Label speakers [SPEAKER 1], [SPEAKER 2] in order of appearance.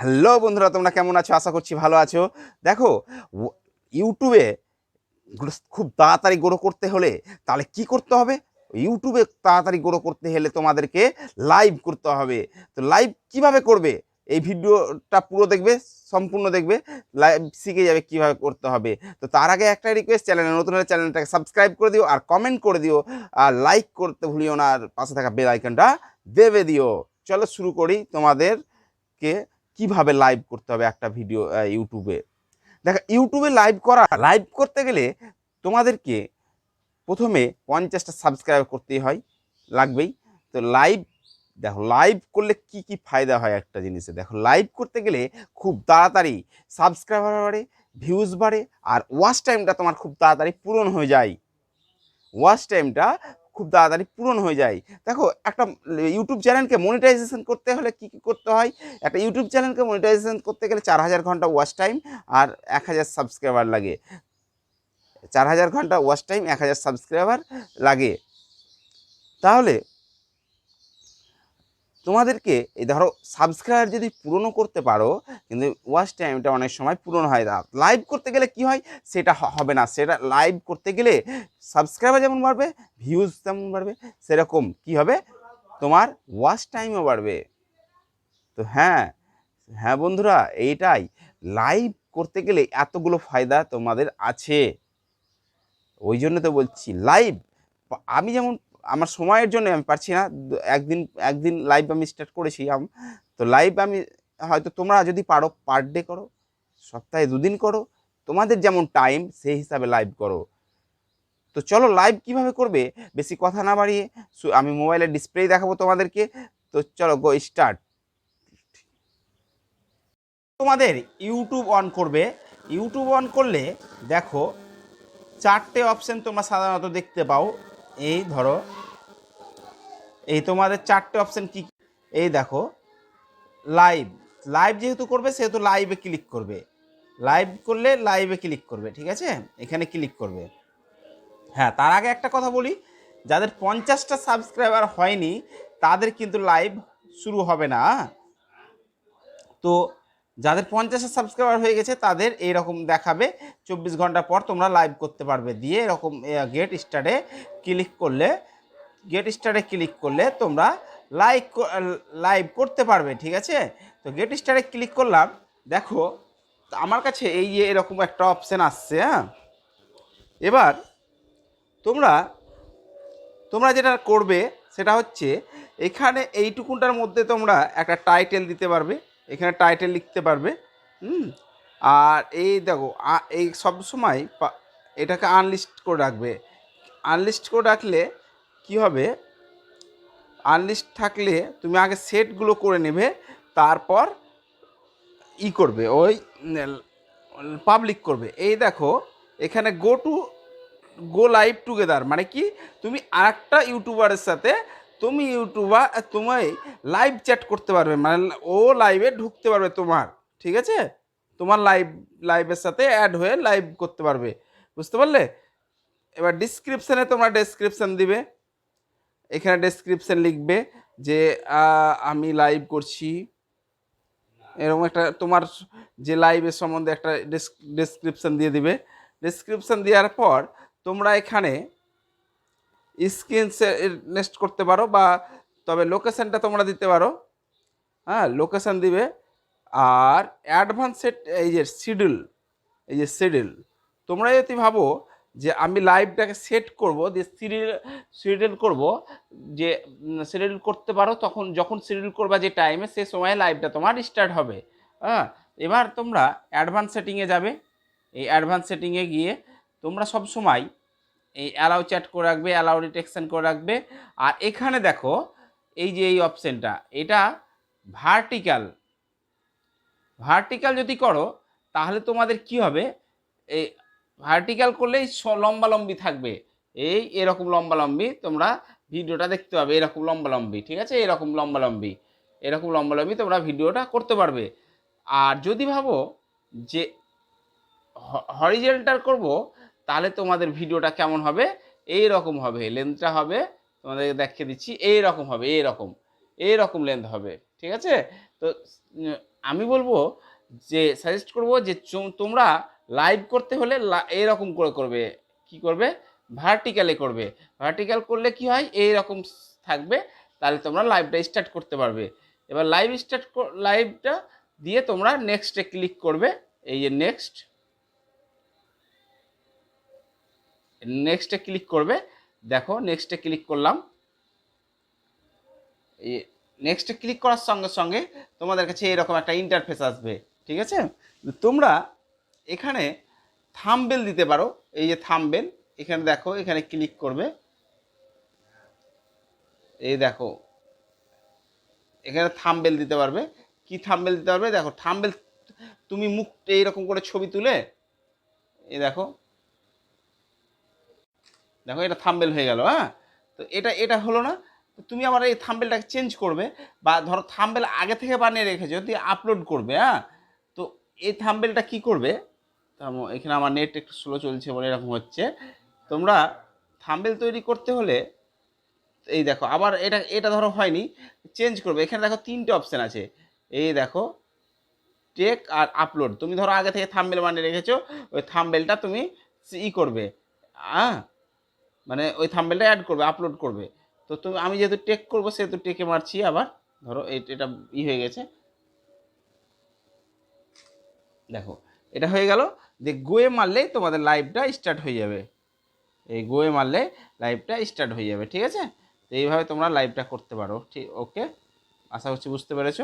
[SPEAKER 1] Hello বন্ধুরা, তোমরা কেমন আছো? আশা করছি ভালো আছো। দেখো ইউটিউবে খুব তাড়াতাড়ি গ্রো করতে হলে তাহলে কি করতে হবে? ইউটিউবে তাড়াতাড়ি গ্রো করতে হলে তোমাদেরকে লাইভ করতে হবে। তো লাইভ কীভাবে করবে? এই ভিডিওটা পুরো দেখবে, সম্পূর্ণ দেখবে লাইভ শিখে যাবে কীভাবে করতে হবে। তো তার আগে একটা রিকোয়েস্ট চ্যানেলে নতুন হলে চ্যানেলটাকে সাবস্ক্রাইব করে দিও, আর কমেন্ট করে দিও, আর লাইক করতে ভুলিও না, আর পাশে থাকা বেল আইকনটা দেবে দিও। চলো শুরু করি তোমাদেরকে কীভাবে লাইভ করতে হবে একটা ভিডিও ইউটিউবে দেখো ইউটিউবে লাইভ করা লাইভ করতে গেলে তোমাদেরকে প্রথমে পঞ্চাশটা সাবস্ক্রাইব করতেই হয়, লাগবেই। তো লাইভ দেখো লাইভ করলে কি কি ফায়দা হয় একটা জিনিসে? দেখো লাইভ করতে গেলে খুব তাড়াতাড়ি সাবস্ক্রাইবার বাড়ে ভিউজ বাড়ে, আর ওয়াচ টাইমটা তোমার খুব তাড়াতাড়ি পূরণ হয়ে যায়। ওয়াচ টাইমটা খুব তাড়াতাড়ি পূরণ হয়ে যায়। দেখো, একটা ইউটিউব চ্যানেলকে মনিটাইজেশন করতে হলে কি কী করতে হয়? একটা ইউটিউব চ্যানেলকে মনিটাইজেশন করতে গেলে চার হাজার ঘণ্টা ওয়াচ টাইম আর এক হাজার সাবস্ক্রাইবার লাগে। চার হাজার ঘণ্টা ওয়াচ টাইম এক হাজার সাবস্ক্রাইবার লাগে। তাহলে তোমাদেরকে, এই ধরো সাবস্ক্রাইবার যদি পূরণ করতে পারো, কিন্তু ওয়াচ টাইমটা অনেক সময় পূরণ হয় না। লাইভ করতে গেলে কি হয়? সেটা হবে না। সেটা লাইভ করতে গেলে সাবস্ক্রাইবার যেমন বাড়বে ভিউজ তেমন বাড়বে, সেরকম কি হবে? তোমার ওয়াচ টাইমও বাড়বে। তো হ্যাঁ হ্যাঁ বন্ধুরা, এইটাই। লাইভ করতে গেলে এতগুলো ফায়দা তোমাদের আছে। ওই জন্য তো বলছি লাইভ আমি যেমন আমার সময়ের জন্য আমি পারছি না। একদিন একদিন লাইভ আমি স্টার্ট করেছি আম। তো লাইভ আমি, হয়তো তোমরা যদি পারো পার ডে করো, সপ্তাহে দুদিন করো, তোমাদের যেমন টাইম সেই হিসাবে লাইভ করো। তো চলো লাইভ কীভাবে করবে, বেশি কথা না বাড়িয়ে আমি মোবাইলের ডিসপ্লে দেখাবো তোমাদেরকে। তো চলো গো স্টার্ট তোমাদের ইউটিউব অন করবে। ইউটিউব অন করলে দেখো, চারটে অপশন তোমরা সাধারণত দেখতে পাও। এই ধরো, এই তোমাদের চারটে অপশান কি? এই দেখো লাইভ লাইভ যেহেতু করবে, সেহেতু লাইভে ক্লিক করবে। লাইভ করলে লাইভে ক্লিক করবে, ঠিক আছে? এখানে ক্লিক করবে। হ্যাঁ তার আগে একটা কথা বলি, যাদের পঞ্চাশটা সাবস্ক্রাইবার হয়নি, তাদের কিন্তু লাইভ শুরু হবে না। তো যাদের পঞ্চাশটা সাবস্ক্রাইবার হয়ে গেছে, তাদের এইরকম দেখাবে। চব্বিশ ঘণ্টা পর তোমরা লাইভ করতে পারবে। দিয়ে এরকম গেট স্টারে ক্লিক করলে গেট স্টারে ক্লিক করলে তোমরা লাইক লাইভ করতে পারবে, ঠিক আছে? তো গেট স্টারে ক্লিক করলাম। দেখো আমার কাছে এই যে এরকম একটা অপশান আসছে হ্যাঁ? এবার তোমরা তোমরা যেটা করবে, সেটা হচ্ছে এখানে এইটুকুনটার মধ্যে তোমরা একটা টাইটেল দিতে পারবে। এখানে টাইটেল লিখতে পারবে, হুম? আর এই দেখো এই সব সময় এটাকে আনলিস্ট করে রাখবে। আনলিস্ট করে রাখলে কি হবে? আনলিস্ট থাকলে তুমি আগে সেটগুলো করে নেবে, তারপর ই করবে, ওই পাবলিক করবে। এই দেখো, এখানে go to go live together মানে কি? তুমি আরেকটা ইউটিউবারের সাথে তুমি ইউটিউবার তোমায় লাইভ চ্যাট করতে পারবে মানে ও লাইভে ঢুকতে পারবে তোমার, ঠিক আছে? তোমার লাইভ লাইভের সাথে অ্যাড হয়ে লাইভ করতে পারবে, বুঝতে পারলে? এবার ডিসক্রিপশানে তোমরা ডেসক্রিপশান দিবে, এখানে ডেসক্রিপশান লিখবে যে আমি লাইভ করছি। এরকম একটা তোমার যে লাইভের সম্বন্ধে একটা ডেসক্রিপশান দিয়ে দিবে। ডেসক্রিপশান দেওয়ার পর তোমরা এখানে স্ক্রিন নেস্ট করতে পারো বা তবে লোকেশানটা তোমরা দিতে পারো। হ্যাঁ লোকেশান দিবে। আর অ্যাডভান্স সেট, এই যে শিডিউল, এই যে শিডিউল, তোমরা যদি ভাবো যে আমি লাইভটাকে সেট করব, যে সিরিয়াল শিডিউল করব, যে শিডিউল করতে পারো, তখন যখন শিডিউল করবা যে টাইমে সে সময় লাইভটা তোমার স্টার্ট হবে। হ্যাঁ এবার তোমরা অ্যাডভান্স সেটিংয়ে যাবে। এই অ্যাডভান্স সেটিংয়ে গিয়ে তোমরা সব সময় এই অ্যালাউ চ্যাট করে রাখবে অ্যালাউ ডিটেকশন করে রাখবে। আর এখানে দেখো, এই যে এই অপশানটা এটা ভার্টিক্যাল ভার্টিক্যাল যদি করো, তাহলে তোমাদের কি হবে? এই ভার্টিক্যাল করলেই লম্বালম্বি থাকবে। এই এরকম লম্বালম্বি তোমরা ভিডিওটা দেখতে পাবে, এরকম লম্বালম্বি ঠিক আছে? এরকম লম্বালম্বি এরকম লম্বালম্বি তোমরা ভিডিওটা করতে পারবে। আর যদি ভাবো যে হরিজেন্টাল করব তাহলে তোমাদের ভিডিওটা কেমন হবে? এই রকম হবে। লেন্থটা হবে, তোমাদেরকে দেখিয়ে দিচ্ছি এই রকম হবে এই রকম এই রকম লেন্থ হবে, ঠিক আছে? তো আমি বলব যে সাজেস্ট করব যে তোমরা লাইভ করতে হলে লা- এরকম করে করবে। কি করবে? ভার্টিক্যালে করবে। ভার্টিক্যাল করলে কি হয়? এই রকম থাকবে, তাহলে তোমরা লাইভটা স্টার্ট করতে পারবে। এবার লাইভ স্টার্ট লাইভটা দিয়ে তোমরা নেক্সটে ক্লিক করবে, এই যে নেক্সট নেক্সটে ক্লিক করবে। দেখো নেক্সটে ক্লিক করলাম। নেক্সটে ক্লিক করার সঙ্গে সঙ্গে তোমাদের কাছে এরকম একটা ইন্টারফেস আসবে, ঠিক আছে? তোমরা এখানে থাম্বেল দিতে পারো, এই যে থাম্বেল এখানে দেখো, এখানে ক্লিক করবে। এই দেখো, এখানে থাম্বেল দিতে পারবে। কি থাম্বেল দিতে পারবে? দেখো থাম্বেল তুমি মুখ, এইরকম করে ছবি তুলে, এই দেখো দেখো, এটা থাম্বেল হয়ে গেল হ্যাঁ? তো এটা এটা হলো না তুমি আবার এই থাম্বেলটাকে চেঞ্জ করবে বা ধরো থাম্বেল আগে থেকে বানিয়ে রেখেছো দিয়ে আপলোড করবে হ্যাঁ? তো এই থাম্বেলটা কি করবে? এখানে আমার নেট একটু স্লো চলছে বলে এরকম হচ্ছে। তোমরা থাম্বেল তৈরি করতে হলে, এই দেখো, আবার এটা এটা ধরো হয়নি, চেঞ্জ করবে। এখানে দেখো তিনটে অপশান আছে। এই দেখো টেক আর আপলোড তুমি ধরো আগে থেকে থাম্বেল বানিয়ে রেখেছো, ওই থাম্বেলটা তুমি ই করবে হ্যাঁ? মানে ওই থাম্বেলটা অ্যাড করবে আপলোড করবে। তো তুমি, আমি যেহেতু টেক করব, সেহেতু টেকে মারছি, আবার ধরো এটা ই হয়ে গেছে। দেখো, এটা হয়ে গেল। যে গোয়ে মারলেই তোমাদের লাইভটা স্টার্ট হয়ে যাবে। এই গোয়ে মারলে লাইভটা স্টার্ট হয়ে যাবে, ঠিক আছে? তো এইভাবে তোমরা লাইভটা করতে পারো, ঠিক ওকে আশা করছি বুঝতে পেরেছ।